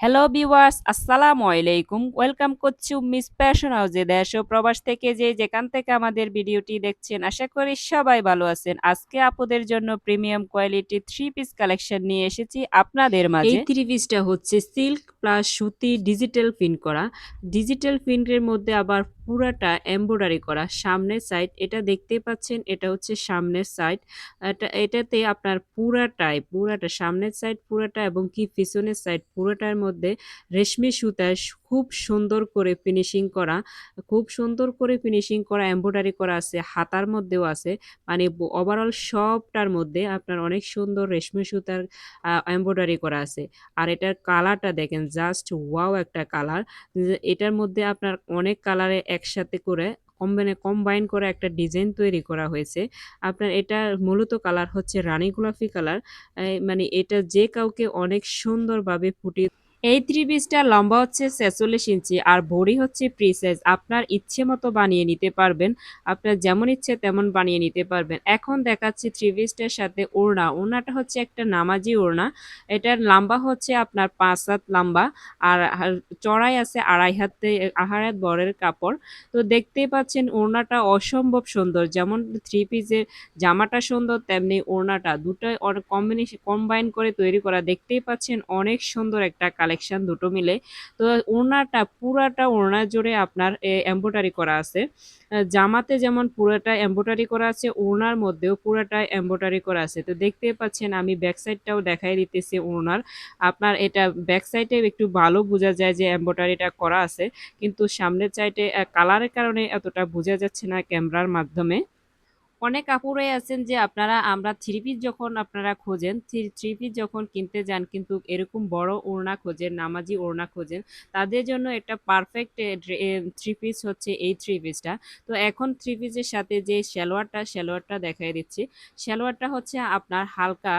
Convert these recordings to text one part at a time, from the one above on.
Hello viewers আসসালামু আলাইকুম welcome করছি মিস প্যাশন হাউসে দেশ ও প্রবাস থেকে যে যেখান থেকে আমাদের ভিডিওটি দেখছেন আশা করি সবাই ভালো আছেন। আজকে আপুদের জন্য premium quality three piece collection নিয়ে এসেছি আপনাদের মাঝে। এই থ্রি পিসটা হচ্ছে সিল্ক প্লাস সুতি ডিজিটাল প্রিন্ট করা। ডিজিটাল প্রিন্টের মধ্যে আবার পুরাটা এমব্রয়ডারি করা। সামনের সাইড এটা দেখতে পাচ্ছেন এটা হচ্ছে সামনের সাইড এটা এটাতে আপনার পুরাটাই পুরাটা সামনের সাইড পুরাটা এবং কি পিছনের সাইড পুরোটার মধ্যে রেশমি সুতায় খুব সুন্দর করে ফিনিশিং করা, খুব সুন্দর করে ফিনিশিং করা এমব্রয়ডারি করা আছে, হাতার মধ্যেও আছে মানে ওভারঅল সবটার মধ্যে আপনার অনেক সুন্দর রেশমি সুতার এমব্রয়ডারি করা আছে। আর এটার কালারটা দেখেন জাস্ট ওয়াও একটা কালার। এটার মধ্যে আপনার অনেক কালারে একসাথে করে কম্বাইনে কম্বাইন করে একটা ডিজাইন তৈরি করা হয়েছে। আপনার এটা মূলত কালার হচ্ছে রানী গোলাপি কালার। মানে এটা যে কাউকে অনেক সুন্দরভাবে ফুটিয়ে এই থ্রি পিসটা লম্বা হচ্ছে ছেচল্লিশ ইঞ্চি আর ভরি হচ্ছে প্রি সাইজ আপনার ইচ্ছে মতো বানিয়ে নিতে পারবেন। আপনার যেমন ইচ্ছে তেমন বানিয়ে নিতে পারবেন। এখন দেখাচ্ছি থ্রি পিসটার সাথে ওড়না। ওড়নাটা হচ্ছে একটা নামাজি ওড়না। এটার লম্বা হচ্ছে আপনার পাঁচ হাত লম্বা আর চড়াই আছে আড়াই হাতে, আড়াই হাত বরের কাপড়। তো দেখতেই পাচ্ছেন ওড়নাটা অসম্ভব সুন্দর। যেমন থ্রি পিসের জামাটা সুন্দর, তেমনি ওড়নাটা। দুটোই কম্বিনেশন কম্বাইন করে তৈরি করা। দেখতেই পাচ্ছেন অনেক সুন্দর একটা কালেকশন দুটো মিলে। তো ওড়নাটা, পুরাটা ওড়না জুড়ে আপনার এম্ব্রয়ডারি করা আছে। জামাতে যেমন পুরোটা এম্ব্রয়ডারি করা আছে, ওড়নার মধ্যেও পুরোটা এম্ব্রয়ডারি করা আছে। তো দেখতে পাচ্ছেন, আমি ব্যাক সাইডটাও দেখাই দিতেছি ওড়নার। আপনার এটা ব্যাক সাইডে একটু ভালো বোঝা যায় যে এম্ব্রয়ডারিটা করা আছে। কিন্তু সামনের সাইডে কালারের কারণে এতটা বোঝা যাচ্ছে না ক্যামেরার মাধ্যমে। অনেক কাপড়ই আছেন যে আপনারা, আমরা থ্রি পিস যখন আপনারা খোঁজেন থ্রি পিস যখন কিনতে যান কিন্তু এরকম বড় ওড়না খোঁজেন, নামাজি ওড়না খোঁজেন, তাদের জন্য একটা পারফেক্ট থ্রি পিস হচ্ছে এই থ্রি পিসটা তো এখন থ্রি পিসের সাথে যে সালোয়ারটা সালোয়ারটা দেখাই দিচ্ছি। সালোয়ারটা হচ্ছে আপনার হালকা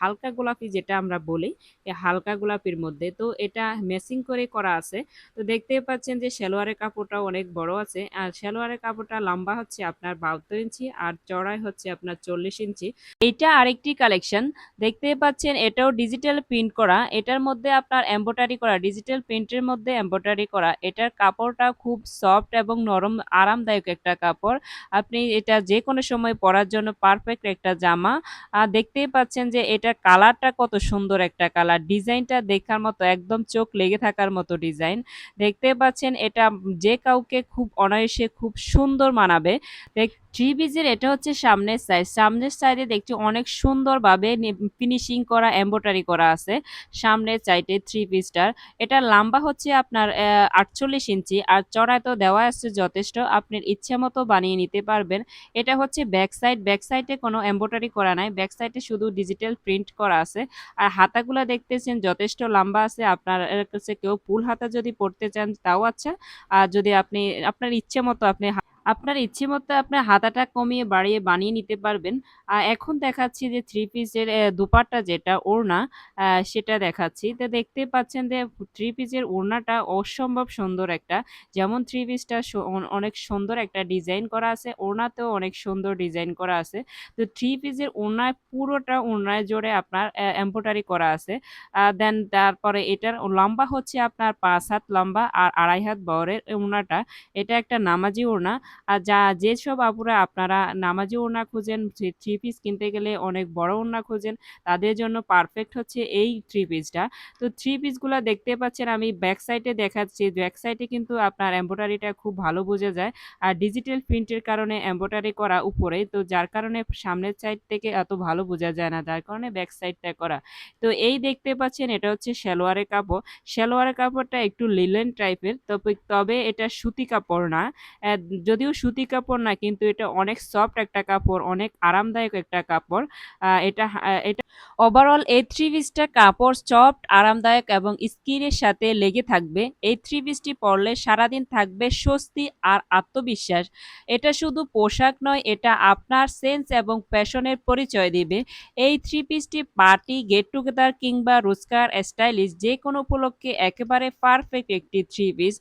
হালকা গোলাপি যেটা আমরা বলি হালকা গোলাপির মধ্যে। তো এটা মেসিং করে করা আছে। তো দেখতেই পাচ্ছেন যে সালোয়ারের কাপড়টা অনেক বড় আছে। আর সালোয়ারের কাপড়টা লম্বা হচ্ছে আপনার বাহাত্তর ইঞ্চি আর চড়াই হচ্ছে আপনার চল্লিশ ইঞ্চি। এইটা আরেকটি কালেকশন দেখতে পাচ্ছেন, এটাও ডিজিটাল প্রিন্ট করা। এটার মধ্যে আপনার এম্ব্রয়ডারি করা ডিজিটাল প্রিন্টের মধ্যে এম্ব্রয়ডারি করা। এটার কাপড়টা খুব সফট এবং নরম, আরামদায়ক একটা কাপড়। আপনি এটা যে কোনো সময় পরার জন্য পারফেক্ট একটা জামা। আর দেখতেই পাচ্ছেন যে এটার কালারটা কত সুন্দর একটা কালার ডিজাইনটা দেখার মতো, একদম চোখ লেগে থাকার মতো ডিজাইন। দেখতে পাচ্ছেন, এটা যে কাউকে খুব অনায়াসে খুব সুন্দর মানাবে। থ্রি পিসের এটা হচ্ছে সামনের সাইড সামনের সাইডে দেখছি অনেক সুন্দরভাবে ফিনিশিং করা এম্ব্রয়ডারি করা আছে। সামনের সাইডে থ্রি পিসটার এটা লম্বা হচ্ছে আপনার আটচল্লিশ ইঞ্চি আর চড়ায় তো দেওয়া আছে যথেষ্ট। আপনার ইচ্ছে মতো বানিয়ে নিতে পারবেন। এটা হচ্ছে ব্যাক সাইড ব্যাক সাইডে কোনো এম্ব্রয়ডারি করা নাই। ব্যাক সাইডে শুধু ডিজিটাল প্রিন্ট করা আছে। আর হাতাগুলো দেখতেছেন যথেষ্ট লম্বা আছে। আপনার কাছে কেউ ফুল হাতা যদি পড়তে চান তাও আচ্ছা। আর যদি আপনি, আপনার ইচ্ছে মতো আপনি আপনার ইচ্ছে মতো আপনার হাতাটা কমিয়ে বাড়িয়ে বানিয়ে নিতে পারবেন। আর এখন দেখাচ্ছি যে থ্রি পিসের দুপাট্টা যেটা ওড়না সেটা দেখাচ্ছি। তো দেখতে পাচ্ছেন যে থ্রি পিসের ওড়নাটা অসম্ভব সুন্দর একটা, যেমন থ্রি পিসটা অনেক সুন্দর একটা ডিজাইন করা আছে, ওড়নাতেও অনেক সুন্দর ডিজাইন করা আছে। তো থ্রি পিসের ওড়নায় পুরোটা ওড়নায় জোরে আপনার এম্ব্রয়ডারি করা আছে। দেন তারপরে এটার লম্বা হচ্ছে আপনার পাঁচ হাত লম্বা আর আড়াই হাত বরের ওড়নাটা। এটা একটা নামাজি ওড়না। আর যা যেসব আপুরা আপনারা নামাজি ওড়না খুঁজেন, থ্রি পিস কিনতে গেলে অনেক বড় ওড়না খুঁজেন, তাদের জন্য পারফেক্ট হচ্ছে এই থ্রি পিসটা। তো থ্রি পিসগুলো দেখতে পাচ্ছেন আমি ব্যাক সাইডে দেখাচ্ছি ব্যাক সাইডে কিন্তু আপনার এম্ব্রয়ডারিটা খুব ভালো বোঝা যায়। আর ডিজিটাল প্রিন্টের কারণে এম্ব্রয়ডারি করা উপরে, তো যার কারণে সামনের সাইড থেকে এত ভালো বোঝা যায় না, যার কারণে ব্যাক সাইডটা করা। তো এই দেখতে পাচ্ছেন এটা হচ্ছে সালোয়ারের কাপড়। সালোয়ারের কাপড়টা একটু লিলেন টাইপের তবে তবে এটা সুতি কাপড় না। যদিও সুতি কাপড় না, কিন্তু এটা অনেক সফট একটা কাপড়, অনেক আরামদায়ক একটা কাপড়। এটা এটা ওভারঅল এই থ্রি পিসটা কাপড় সফট আরামদায়ক এবং স্কিনের সাথে লেগে থাকবে। এই থ্রি পিসটি পরলে সারাদিন থাকবে স্বস্তি আর আত্মবিশ্বাস। এটা শুধু পোশাক নয়, এটা আপনার সেন্স এবং প্যাশনের পরিচয় দিবে। এই থ্রি পিসটি পার্টি গেট টুগেদার কিংবা রোজকার স্টাইলিশ যে কোনো উপলক্ষে একেবারে পারফেক্ট একটি থ্রি পিস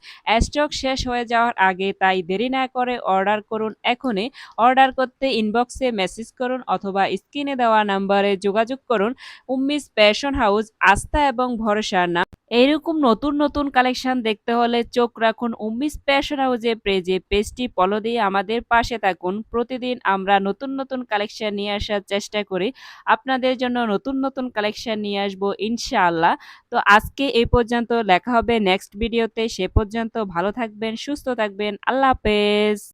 স্টক শেষ হয়ে যাওয়ার আগে তাই দেরি না করে অর্ডার করুন এখনই অর্ডার করতে ইনবক্সে মেসেজ করুন অথবা স্ক্রিনে দেওয়া নাম্বারে যোগাযোগ করুন উম্মিস প্যাশন হাউস আস্থা এবং ভরসার নাম এইরকম নতুন, নতুন কালেকশন দেখতে হলে চোখ রাখুন উম্মিস ফ্যাশন হাউসে পেজে। পেজটি ফলো দিয়ে আমাদের পাশে থাকুন। প্রতিদিন আমরা নতুন, নতুন কালেকশন নিয়ে আসার চেষ্টা করি। আপনাদের জন্য নতুন, নতুন কালেকশন নিয়ে আসব ইনশাআল্লাহ। তো আজকে এই পর্যন্ত লেখা হবে নেক্সট ভিডিওতে। সে পর্যন্ত ভালো থাকবেন, সুস্থ থাকবেন। আল্লাহ হাফেজ।